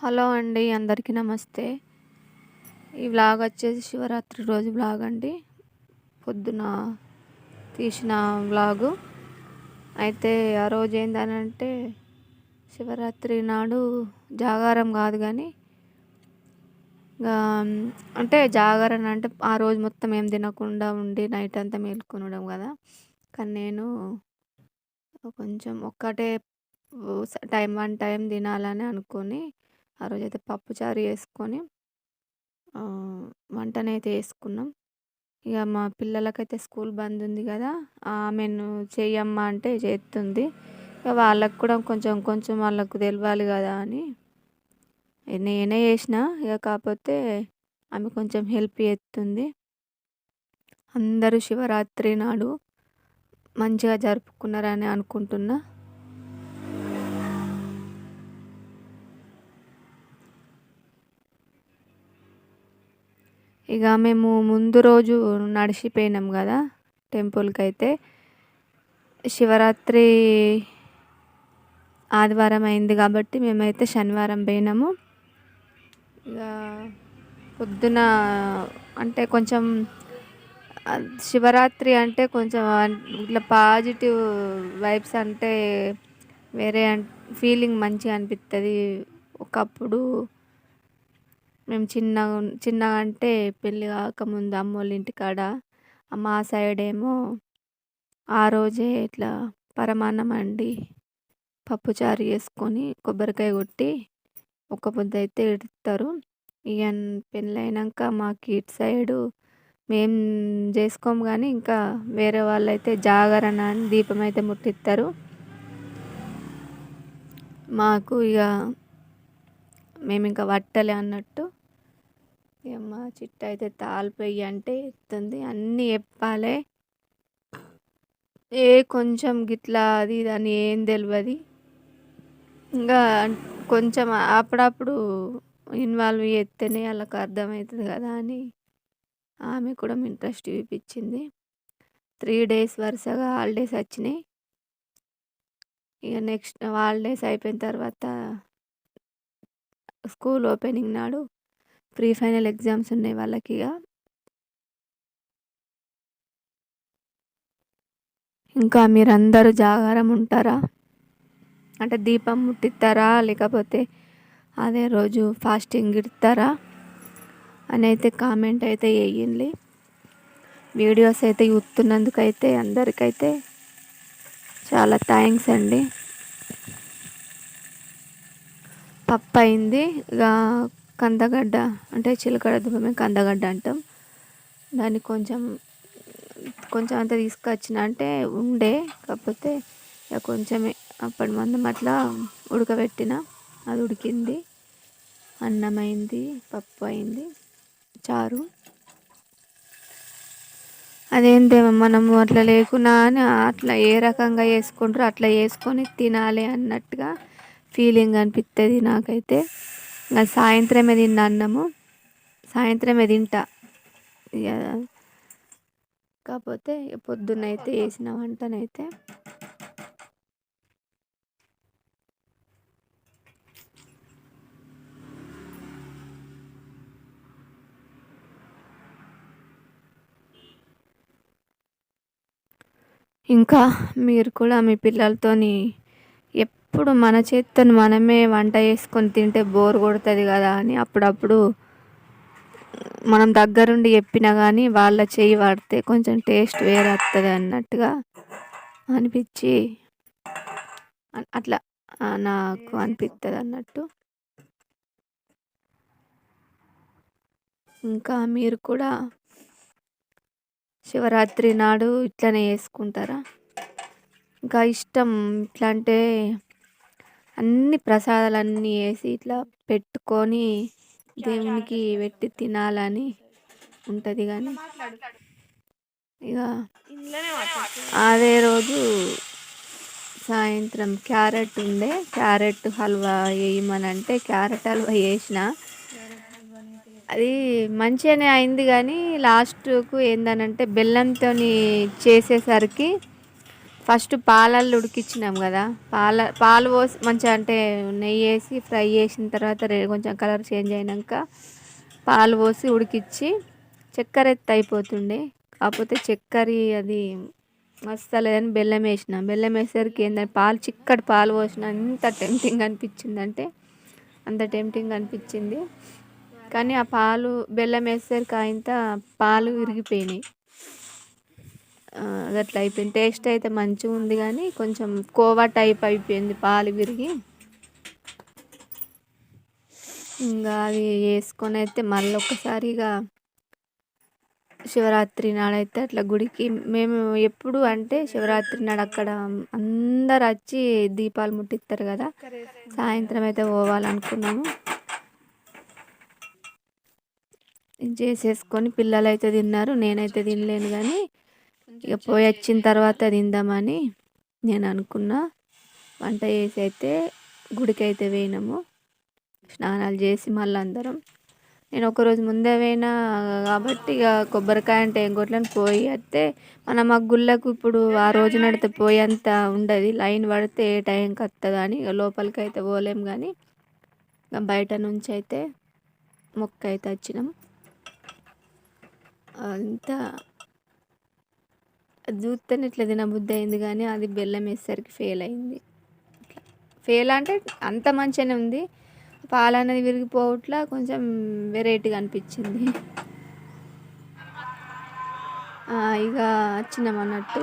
Hello అండి అందరికీ నమస్తే. ఈ వ్లాగ్ వచ్చేసి శివరాత్రి రోజు వ్లాగ్ అండి. పొద్దున తీసిన వ్లాగు. అయితే ఆ రోజు ఏంటనంటే శివరాత్రి నాడు జాగారం కాదు కానీ అంటే జాగారం అంటే ఆ రోజు మొత్తం ఏం తినకుండా ఉండి నైట్ అంతా మేల్కొనడం కదా. కానీ నేను కొంచెం ఒక్కటే టైం వన్ టైం తినాలని అనుకొని ఆ రోజైతే పప్పుచారు చేసుకొని వంటనైతే వేసుకున్నాం ఇక మా పిల్లలకైతే స్కూల్ బంద్ ఉంది కదా ఆమెను చెయ్యమ్మా అంటే చేస్తుంది ఇక వాళ్ళకు కూడా కొంచెం కొంచెం వాళ్ళకు తెలవాలి కదా అని నేనే చేసిన ఇక కాకపోతే ఆమె కొంచెం హెల్ప్ చేస్తుంది అందరూ శివరాత్రి నాడు మంచిగా జరుపుకున్నారని అనుకుంటున్నా. ఇక మేము ముందు రోజు నడిచిపోయినాం కదా టెంపుల్కి అయితే శివరాత్రి ఆదివారం అయింది కాబట్టి మేమైతే శనివారం పోయినాము. ఇక పొద్దున అంటే కొంచెం శివరాత్రి అంటే కొంచెం ఇట్లా పాజిటివ్ వైబ్స్ అంటే వేరే ఫీలింగ్ మంచిగా అనిపిస్తుంది ఒకప్పుడు. మేము చిన్నగా చిన్నగా అంటే పెళ్ళి కాకముందు అమ్మోళ్ళ ఇంటికాడ మా సైడ్ ఏమో ఆ రోజే ఇట్లా పరమాన్నం అండి పప్పుచారు చేసుకొని కొబ్బరికాయ కొట్టి ఒక పొద్దు అయితే ఇడతారు. ఇక పెళ్ళైనాక మాకు ఇటు సైడు మేము చేసుకోము కానీ ఇంకా వేరే వాళ్ళు అయితే జాగరణ అని దీపం అయితే ముట్టిస్తారు మాకు ఇక మేము ఇంకా వట్టలే అన్నట్టు ఇక మా చిట్ట అయితే తాలిపోయి అంటే ఎత్తుంది. అన్నీ చెప్పాలి. ఏ కొంచెం గిట్లా అది ఇది అని ఏం తెలియదు ఇంకా కొంచెం అప్పుడప్పుడు ఇన్వాల్వ్ చేస్తేనే వాళ్ళకి అర్థమవుతుంది కదా అని ఆమె కూడా ఇంట్రెస్ట్ చూపించింది. త్రీ డేస్ వరుసగా హాలిడేస్ వచ్చినాయి. ఇక నెక్స్ట్ హాలిడేస్ అయిపోయిన తర్వాత స్కూల్ ఓపెనింగ్ నాడు ప్రీ ఫైనల్ ఎగ్జామ్స్ ఉన్నాయి వాళ్ళకి ఇక ఇంకా మీరందరూ జాగారం ఉంటారా? అంటే దీపం ముట్టిస్తారా? లేకపోతే అదే రోజు ఫాస్టింగ్ ఇడతారా? అని అయితే కామెంట్ అయితే వేయండి వీడియోస్ అయితే చూస్తున్నందుకైతే అందరికైతే చాలా థ్యాంక్స్ అండి. పప్పు అయింది ఇక కందగడ్డ అంటే చిలకడ దుంపమే కందగడ్డ అంటాం. దాన్ని కొంచెం కొంచెం అంత తీసుకొచ్చిన అంటే ఉండే కాకపోతే ఇక కొంచెమే. అప్పటి మందం అట్లా ఉడకబెట్టిన అది ఉడికింది. అన్నం అయింది పప్పు అయింది చారు. అదేందేమో మనము అట్లా లేకున్నా అని అట్లా ఏ రకంగా చేసుకుంటారో అట్లా చేసుకొని తినాలి అన్నట్టుగా ఫీలింగ్ అనిపిస్తుంది నాకైతే. ఇంకా సాయంత్రమే తిన్న అన్నము. సాయంత్రమే తింటా. ఇక కాకపోతే పొద్దున్నైతే వేసిన వంటనైతే. ఇంకా మీరు కూడా మీ పిల్లలతోని అప్పుడు మన చేతితో మనమే వంట చేసుకొని తింటే బోర్ కొడుతుంది కదా అని అప్పుడప్పుడు మనం దగ్గరుండి చెప్పినా కానీ వాళ్ళ చేయి వాడితే కొంచెం టేస్ట్ వేరే వస్తుంది అన్నట్టుగా అనిపించి అట్లా నాకు అనిపిస్తుంది అన్నట్టు. ఇంకా మీరు కూడా శివరాత్రి నాడు ఇట్లనే చేసుకుంటారా? ఇంకా ఇష్టం ఇట్లా అంటే అన్ని ప్రసాదాలన్నీ వేసి ఇట్లా పెట్టుకొని దేవునికి పెట్టి తినాలని ఉంటుంది కానీ ఇక అదే రోజు సాయంత్రం క్యారెట్ ఉండే. క్యారెట్ హల్వా వేయమని అంటే క్యారెట్ హల్వా వేసిన. అది మంచిగానే అయింది కానీ లాస్ట్కు ఏందనంటే బెల్లంతో చేసేసరికి ఫస్ట్ పాలల్లో ఉడికిచ్చినాం కదా. పాల పాలు పోసి మంచిగా అంటే నెయ్యి వేసి ఫ్రై చేసిన తర్వాత కొంచెం కలర్ చేంజ్ అయినాక పాలు పోసి ఉడికిచ్చి చక్కెర ఎత్తి అయిపోతుండే. కాకపోతే చక్కెర అది మస్తలేదని బెల్లం వేసిన. బెల్లం వేసేసరికి ఏంటంటే పాలు చిక్కటి పాలు పోసిన అంత టెంప్టింగ్ అనిపించింది అంటే అంత టెంప్టింగ్ అనిపించింది. కానీ ఆ పాలు బెల్లం వేసేసరికి ఆయంత పాలు విరిగిపోయినాయి. అట్లా అయిపోయింది. టేస్ట్ అయితే మంచిగా ఉంది కానీ కొంచెం కోవా టైప్ అయిపోయింది పాలు విరిగి. ఇంకా అవి వేసుకొని అయితే మళ్ళీ ఒకసారిగా శివరాత్రి నాడైతే అట్లా గుడికి మేము ఎప్పుడు అంటే శివరాత్రి నాడు అక్కడ అందరు వచ్చి దీపాలు ముట్టిస్తారు కదా. సాయంత్రం అయితే పోవాలనుకున్నాము. చేసేసుకొని పిల్లలు అయితే తిన్నారు నేనైతే తినలేను కానీ ఇక పోయి వచ్చిన తర్వాత తిందామని నేను అనుకున్నా. వంట చేసి అయితే గుడికి అయితే పోయినాము. స్నానాలు చేసి మళ్ళీ అందరం. నేను ఒకరోజు ముందే పోయినా కాబట్టి ఇక కొబ్బరికాయ అంటే ఏం కొట్లని పోయి అయితే మనం ఆ గుళ్ళకు ఇప్పుడు ఆ రోజు నడితే పోయేంత ఉండదు. లైన్ పడితే ఏ టైంకి వస్తుందా అని ఇక లోపలికి అయితే పోలేం కానీ ఇక బయట నుంచి అయితే మొక్క అయితే వచ్చినాం. అంతా చూస్తేనే ఇట్లా తినబుద్ధి అయింది కానీ అది బెల్లం వేసేసరికి ఫెయిల్ అయింది. ఇట్లా. ఫెయిల్ అంటే అంత మంచిగానే ఉంది. పాలు అనేది విరిగిపోవట్లా కొంచెం వెరైటీగా అనిపించింది. ఇక వచ్చినాం అన్నట్టు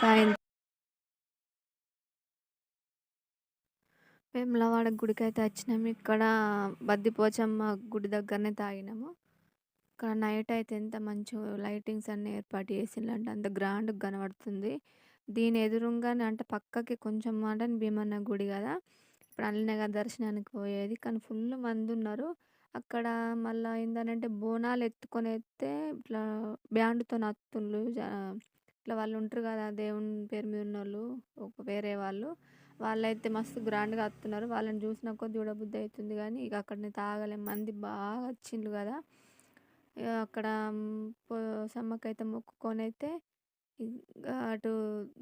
సాయంత్రం. వేములవాడ గుడికి అయితే వచ్చినాము ఇక్కడ బద్దిపోచమ్మ గుడి దగ్గరనే తాగినాము. అక్కడ నైట్ అయితే ఎంత మంచి లైటింగ్స్ అన్నీ ఏర్పాటు చేసిండ్రంటే అంత గ్రాండ్‌గా కనబడుతుంది. దీని ఎదురుంగానే అంటే పక్కకి కొంచెం మాట భీమన్న గుడి కదా ఇప్పుడు అందులోనే దర్శనానికి పోయేది. కానీ ఫుల్ ఉన్నారు అక్కడ మళ్ళా ఏందనంటే బోనాలు ఎత్తుకొని ఎత్తే ఇట్లా బ్యాండ్‌తోని అత్తుండ్లు. జ ఇట్లా వాళ్ళు ఉంటారు కదా దేవుని పేరు మీద ఉన్నోళ్ళు ఒక వేరే వాళ్ళు. వాళ్ళైతే మస్తు గ్రాండ్‌గా అత్తున్నారు. వాళ్ళని చూసిన కొద్ది చూడబుద్ధి అవుతుంది కానీ ఇక అక్కడనే తాగలేం. మంది బాగా వచ్చిండ్రు కదా అక్కడ సమ్మకైతే అయితే అటు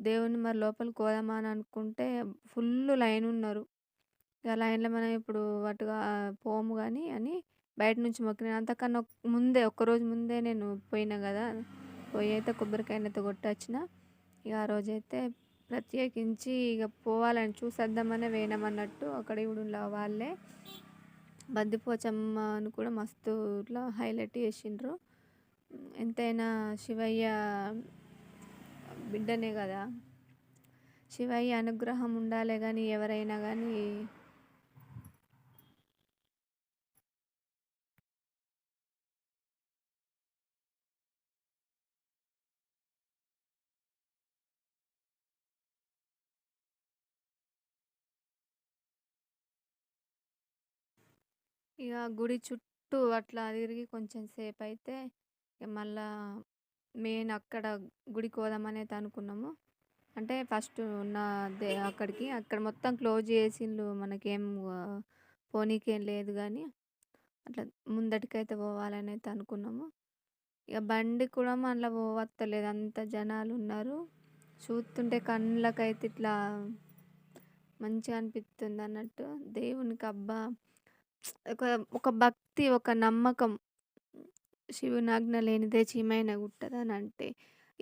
దేవుని మరి లోపలికి పోదామా అని అనుకుంటే ఫుల్ లైన్ ఉన్నారు. ఇక లైన్‌లో మనం ఇప్పుడు అటుగా పోము కానీ అని బయట నుంచి మొక్కిన అంతకన్నా ముందే ఒక్కరోజు ముందే నేను పోయినా కదా పోయి అయితే కొబ్బరికాయనైతే కొట్టొచ్చిన. ఇక ఆ రోజైతే ప్రత్యేకించి ఇక పోవాలని చూసేద్దామనే వేయనమన్నట్టు అక్కడ కూడా వాళ్ళే. బందిపోచమ్మను కూడా మస్తు ఇట్లా హైలైట్ చేసిండ్రు. ఎంతైనా శివయ్య బిడ్డనే కదా. శివయ్య అనుగ్రహం ఉండాలి కానీ ఎవరైనా కానీ ఇక గుడి చుట్టూ అట్లా తిరిగి కొంచెం సేపు అయితే మళ్ళా మెయిన్ అక్కడ గుడికి పోదామనేది అనుకున్నాము. అంటే ఫస్ట్ ఉన్న అక్కడికి అక్కడ మొత్తం క్లోజ్ చేసిండ్రు మనకేం పోనీకేం లేదు కానీ అట్లా ముందటికైతే పోవాలని అయితే అనుకున్నాము. ఇక బండి కూడా మళ్ళీ పోవత్తలేదు అంత జనాలు ఉన్నారు. చూస్తుంటే కళ్ళకైతే ఇట్లా మంచిగా అనిపిస్తుంది అన్నట్టు. దేవునికి అబ్బా! ఒక ఒక భక్తి, ఒక నమ్మకం. శివునాజ్ఞ లేనిదే చీమైన గుట్టదని అంటే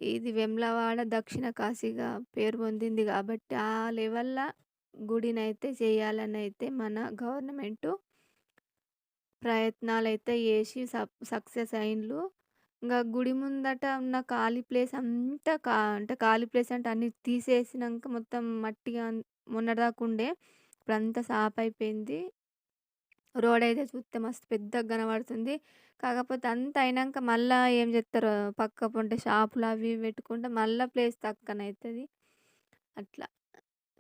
ఇది వెమ్లవాడ దక్షిణ కాశీగా పేరు పొందింది కాబట్టి, ఆ లెవెల్లో గుడినైతే చేయాలనైతే మన గవర్నమెంటు అయితే చేసి సక్సెస్ అయినలు ఇంకా గుడి ముందట ఉన్న ఖాళీ ప్లేస్ అంతా కా అంటే ఖాళీ ప్లేస్ అంటే అన్ని తీసేసినాక మొత్తం మట్టిగా మొన్నటిదాకా ఉండే. ఇప్పుడంతా సాప్ అయిపోయింది. రోడ్ అయితే చూస్తే మస్తు పెద్దగా కనబడుతుంది. కాకపోతే అంత అయినాక మళ్ళా ఏం చేస్తారో పక్క పొంటే షాపులు అవి ఇవి పెట్టుకుంటే మళ్ళీ ప్లేస్ తక్కువనైతది. అట్లా.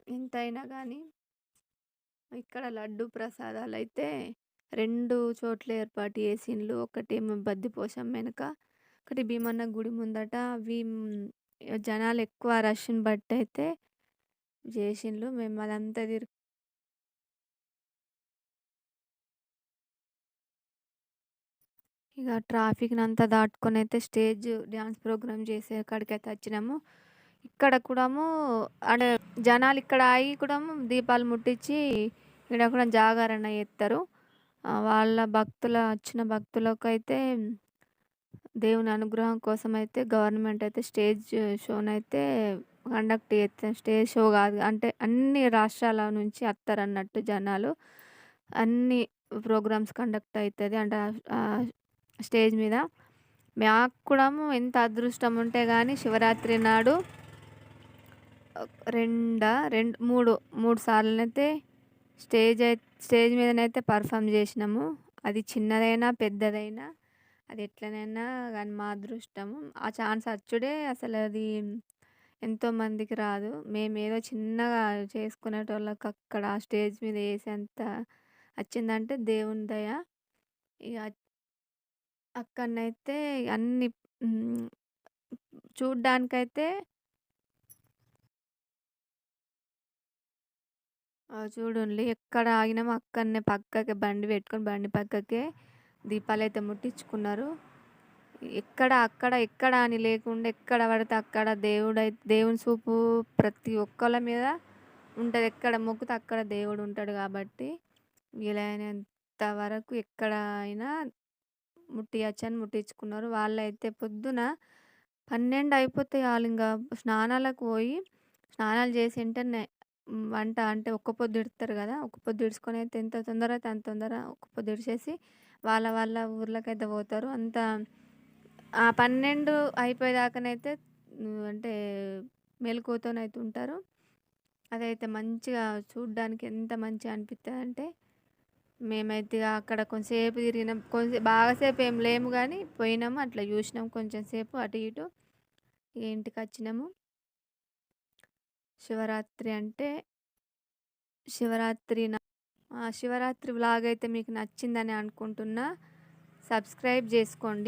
ఎంతైనా కానీ ఇక్కడ లడ్డు ప్రసాదాలు అయితే రెండు చోట్ల ఏర్పాటు చేసిండ్లు. ఒకటి బద్దిపోశమ్మ వెనుక ఒకటి భీమన్న గుడి ముందట. అవి జనాలు ఎక్కువ రష్‌ని బట్టయితే చేసిండ్లు. మేము అదంతా తిరిగి ఇక ట్రాఫిక్‌నంతా దాటుకొని అయితే స్టేజ్ డ్యాన్స్ ప్రోగ్రామ్ చేసే కాడికైతే వచ్చినాము. ఇక్కడ కూడాము అంటే జనాలు ఇక్కడ ఆగి కూడాము దీపాలు ముట్టించి ఇక్కడ కూడా జాగరణ చేస్తారు. వాళ్ళ భక్తుల వచ్చిన భక్తులకు అయితే దేవుని అనుగ్రహం కోసం అయితే గవర్నమెంట్ అయితే స్టేజ్ షోనైతే కండక్ట్ చేస్తారు. స్టేజ్ షో కాదు అంటే అన్ని రాష్ట్రాల నుంచి వస్తారు అన్నట్టు జనాలు. అన్ని ప్రోగ్రామ్స్ కండక్ట్ అవుతుంది అంటే స్టేజ్ మీద. మాకు కూడా ఎంత అదృష్టం ఉంటే కానీ శివరాత్రి నాడు రెండా రెండు మూడు మూడు సార్లనైతే స్టేజ్ స్టేజ్ మీదనైతే పర్ఫామ్ చేసినాము. అది చిన్నదైనా పెద్దదైనా అది ఎట్లనైనా కానీ మా అదృష్టము. ఆ ఛాన్స్ వచ్చుడే అసలు అది ఎంతోమందికి రాదు. మేము ఏదో చిన్నగా చేసుకునేటోళ్ళకి అక్కడ ఆ స్టేజ్ మీద వేసేంత వచ్చిందంటే దేవుని దయ. ఇక అక్కడనైతే అన్ని మ్, చూడ్డానికైతే ఆ, చూడండి. ఎక్కడ ఆగినామో అక్కడనే పక్కకే బండి పెట్టుకొని బండి పక్కకే దీపాలు అయితే ముట్టించుకున్నారు ఎక్కడ అక్కడ ఎక్కడ అని లేకుండా ఎక్కడ పడితే అక్కడ దేవుడు అయితే దేవుని చూపు ప్రతి ఒక్కళ్ళ మీద ఉంటుంది. ఎక్కడ మొక్కుతే అక్కడ దేవుడు ఉంటాడు కాబట్టి వీలైనంత వరకు ఎక్కడ అయినా ముట్టియచ్చు అని ముట్టించుకున్నారు. వాళ్ళైతే పొద్దున పన్నెండు అయిపోతాయి వాళ్ళు ఇంకా స్నానాలకు పోయి స్నానాలు చేసి వెంటనే వంట అంటే ఒక్క పొద్దు ఇడతారు కదా ఒక్క పొద్దు ఇడుచుకొని అయితే ఎంత తొందర అయితే అంత తొందర ఒక్క పొద్దు ఇడిచేసి వాళ్ళ వాళ్ళ ఊర్లకైతే పోతారు. అంత ఆ పన్నెండు అయిపోయేదాకానైతే అంటే మెలకువతోనైతే ఉంటారు. అదైతే మంచిగా చూడ్డానికి ఎంత మంచిగా అనిపిస్తుంది అంటే మేమైతే అక్కడ కొంచెంసేపు తిరిగినాం. కొంచెం బాగాసేపు ఏం లేము కానీ పోయినాము అట్లా చూసినాం కొంచెం సేపు అటు ఇటు. ఇంటికి వచ్చినాము. శివరాత్రి అంటే శివరాత్రి శివరాత్రి వ్లాగ్ అయితే మీకు నచ్చిందని అనుకుంటున్నా. సబ్స్క్రైబ్ చేసుకోండి.